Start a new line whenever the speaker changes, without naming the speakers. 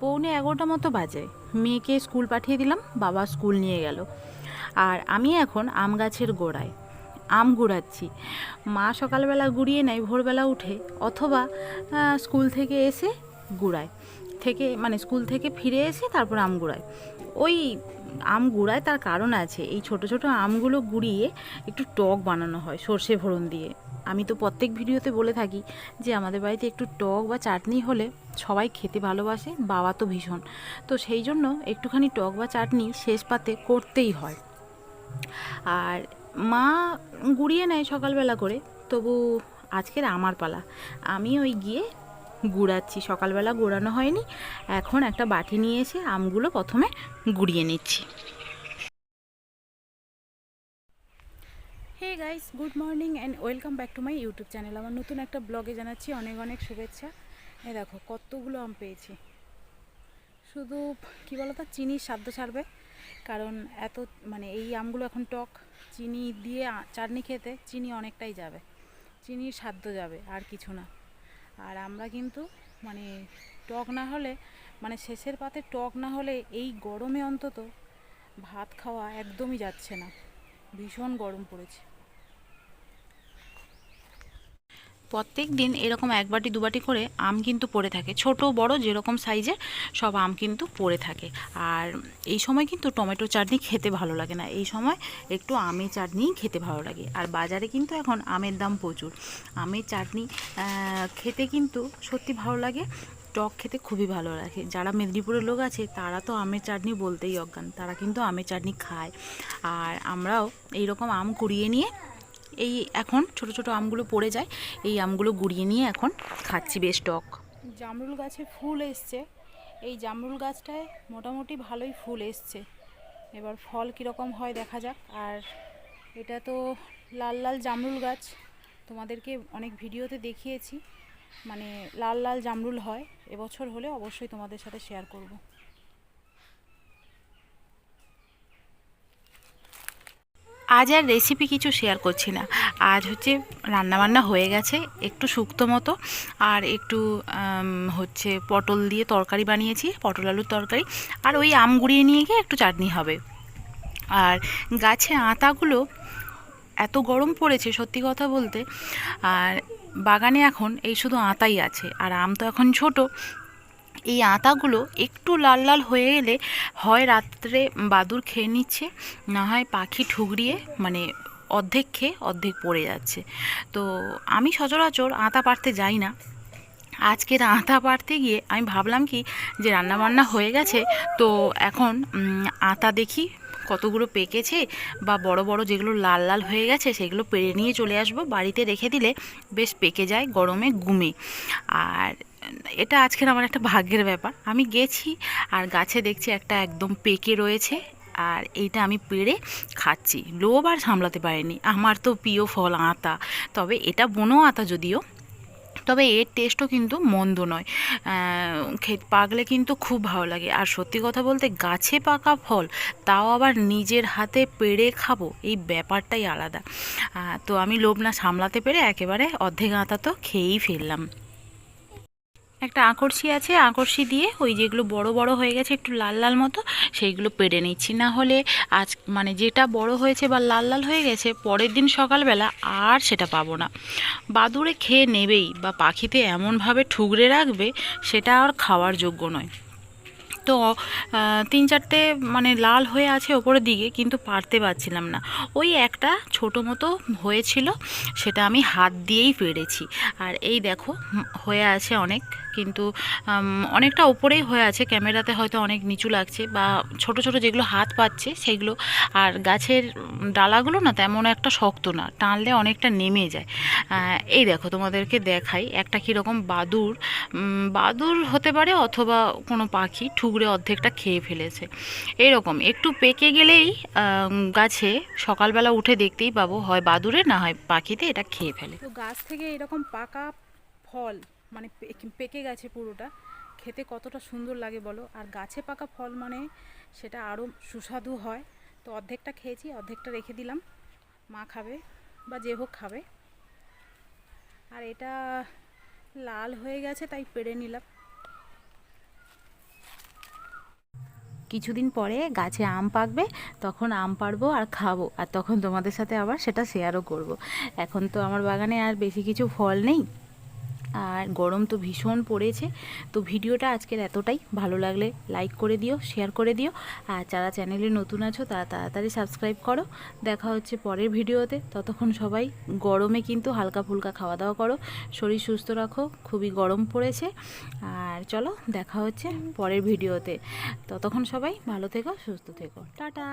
পৌনে এগারোটা মতো বাজে। মেয়েকে স্কুল পাঠিয়ে দিলাম, বাবা স্কুল নিয়ে গেল। আর আমি এখন আম গাছের গোড়ায়, আম গুড়াচ্ছি। মা সকালবেলা গুড়িয়ে নেয়, ভোরবেলা উঠে, অথবা স্কুল থেকে এসে গুড়ায়। থেকে মানে স্কুল থেকে ফিরে এসে তারপর আম গুড়ায়। ওই আম গুড়ায় তার কারণ আছে, এই ছোট ছোট আমগুলো গুড়িয়ে একটু টক বানানো হয়, সর্ষে ফোড়ন দিয়ে। আমি তো প্রত্যেক ভিডিওতে বলে থাকি যে আমাদের বাড়িতে একটু টক বা চাটনি হলে সবাই খেতে ভালোবাসে, বাবা তো ভীষণ। তো সেই জন্য একটুখানি টক বা চাটনি শেষ পাতে করতেই হয়। আর মা গুড়িয়ে নেয় সকালবেলা করে, তবু আজকের আমার পালা। আমি ওই গিয়ে গুড়াচ্ছি, সকালবেলা গুড়ানো হয়নি। এখন একটা বাটি নিয়ে এসে আমগুলো প্রথমে গুড়িয়ে নিচ্ছি। Hey guys good morning and welcome back to my YouTube channel আমার নতুন একটা ব্লগে জানাচ্ছি অনেক অনেক শুভেচ্ছা। এ দেখো, কতগুলো আম পেয়েছি। শুধু কী তো চিনির স্বাদ ছাড়বে। কারণ এত মানে এই আমগুলো এখন টক। চিনি দিয়ে চাটনি খেতে চিনি অনেকটাই যাবে। চিনির স্বাদ যাবে, আর কিছু না। আর আমরা কিন্তু মানে টক না হলে মানে শেষের পাতে টক না হলে এই গরমে অন্তত ভাত খাওয়া একদমই যাচ্ছে না। ভীষণ গরম পড়েছে। প্রত্যেক দিন এরকম এক বাটি, দু বাটি করে আম কিন্তু পড়ে থাকে। ছোট, বড়, যেরকম সাইজের সব আম কিন্তু পড়ে থাকে। আর এই সময় কিন্তু টমেটো চাটনি খেতে ভালো লাগে না। এই সময় একটু আমের চাটনিই খেতে ভালো লাগে। আর বাজারে কিন্তু এখন আমের দাম প্রচুর। আমের চাটনি খেতে কিন্তু সত্যি ভালো লাগে। টক খেতে খুবই ভালো লাগে। যারা মেদিনীপুরের লোক আছে, তারা তো আমের চাটনি বলতেই অজ্ঞান। তারা কিন্তু আমের চাটনি খায়। আর আমরাও এইরকম আম কুড়িয়ে নিয়ে এই এখন ছোট ছোট আমগুলো পড়ে যায়, এই আমগুলো গুড়িয়ে নিয়ে এখন খাচ্ছি বেশ টক। জামরুল গাছে ফুল এসছে। এই জামরুল গাছটায় মোটামুটি ভালোই ফুল এসছে। এবার ফল কীরকম হয় দেখা যাক। আর এটা তো লাল লাল জামরুল গাছ। তোমাদেরকে অনেক ভিডিওতে দেখিয়েছি। মানে লাল লাল জামরুল হয়, এবছর হলে অবশ্যই তোমাদের সাথে শেয়ার করব। আজ আর রেসিপি কিছু শেয়ার করছি না। আজ হচ্ছে রান্নাবান্না হয়ে গেছে, একটু শুক্তো মতো, আর একটু হচ্ছে পটল দিয়ে তরকারি বানিয়েছি, পটল আলুর তরকারি, আর ওই আম গুঁড়িয়ে নিয়ে গিয়ে একটু চাটনি হবে। আর গাছে আতাগুলো এত গরম পড়েছে, সত্যি কথা বলতে। আর বাগানে এখন এই শুধু আতাই আছে, আর আম তো এখন ছোট। এই আতাগুলো একটু লাল লাল হয়ে গেলে হয় রাত্রে বাদুর খেয়ে নিচ্ছে, না হয় পাখি ঠুকরিয়ে মানে অর্ধেক খেয়ে অর্ধেক পড়ে যাচ্ছে। তো আমি সচরাচর আতা পারতে যাই না। আজকের আতা পারতে গিয়ে আমি ভাবলাম কি, যে রান্না বান্না হয়ে গেছে, তো এখন আতা দেখি কতগুলো পেকেছে বা বড় বড় যেগুলো লাল লাল হয়ে গেছে সেগুলো পেরে নিয়ে চলে আসব। বাড়িতে রেখে দিলে বেশ পেকে যায়, গরমে গুমে আর এটা আজকের আমার একটা ভাগ্যের ব্যাপার। আমি গেছি আর গাছে দেখছি একটা একদম পেকে রয়েছে আর এইটা আমি পেড়ে খাচ্ছি। লোভ আর সামলাতে পারিনি। আমার তো প্রিয় ফল আতা। তবে এটা বনো আতা যদিও তবে এর টেস্টও কিন্তু মন্দ নয়। খেত পাকলে কিন্তু খুব ভালো লাগে। আর সত্যি কথা বলতে গাছে পাকা ফল, তাও আবার নিজের হাতে পেড়ে খাব, এই ব্যাপারটাই আলাদা। তো আমি লোভ না সামলাতে পেরে একেবারে অর্ধেক আঁতা তো খেয়েই ফেললাম। একটা আকর্ষি আছে আকর্ষি দিয়ে ওই যেগুলো বড় বড় হয়ে গেছে, একটু লাল লাল মতো, সেইগুলো পেড়ে নিচ্ছি। না হলে আজ মানে যেটা বড় হয়েছে বা লাল লাল হয়ে গেছে, পরের দিন সকালবেলা আর সেটা পাবো না। বাদুড়ে খেয়ে নেবেই বা পাখিতে এমনভাবে ঠুকরে রাখবে, সেটা আর খাওয়ার যোগ্য নয়। তো তিন চারটে মানে লাল হয়ে আছে ওপরের দিকে, কিন্তু পারতে পারছিলাম না। ওই একটা ছোটো মতো হয়েছিল, সেটা আমি হাত দিয়েই পেরেছি। আর এই দেখো হয়ে আছে অনেক, কিন্তু অনেকটা ওপরেই হয়ে আছে। ক্যামেরাতে হয়তো অনেক নিচু লাগছে বা ছোট ছোট যেগুলো হাত পাচ্ছে, সেগুলো। আর গাছের ডালাগুলো না তেমন একটা শক্ত না, টানলে অনেকটা নেমে যায়। এই দেখো, তোমাদেরকে দেখাই একটা কীরকম বাদুর বাদুর হতে পারে অথবা কোনো পাখি ঠুকরে অর্ধেকটা খেয়ে ফেলেছে। এরকম, একটু পেকে গেলেই গাছে সকালবেলা উঠে দেখতেই পাবো, হয় বাদুরে না হয় পাখিতে এটা খেয়ে ফেলে। তো গাছ থেকে এরকম পাকা ফল মানে পেকে গেছে পুরোটা, খেতে কতটা সুন্দর লাগে বলো? আর গাছে পাকা ফল মানে সেটা আরও সুস্বাদু হয়। তো অর্ধেকটা খেয়েছি, অর্ধেকটা রেখে দিলাম। মা খাবে বা যে হোক খাবে। আর এটা লাল হয়ে গেছে, তাই পেড়ে নিলাম। কিছুদিন পরে গাছে আম পাকবে, তখন আম পারব আর খাব আর তখন তোমাদের সাথে আবার সেটা শেয়ারও করব। এখন তো আমার বাগানে আর বেশি কিছু ফল নেই আর গরম তো ভীষণ পড়েছে। তো ভিডিওটা আজকের এতটাই। ভালো লাগলে লাইক করে দিও শেয়ার করে দিও। আর যারা চ্যানেলে নতুন আছো, তারা তাড়াতাড়ি সাবস্ক্রাইব করো। দেখা হচ্ছে পরের ভিডিওতে। ততক্ষণ সবাই গরমে কিন্তু হালকা ফুলকা খাওয়া দাওয়া করো। শরীর সুস্থ রাখো, খুবই গরম পড়েছে। আর চলো, দেখা হচ্ছে পরের ভিডিওতে। ততক্ষণ সবাই ভালো থেকো, সুস্থ থেকো। টাটা!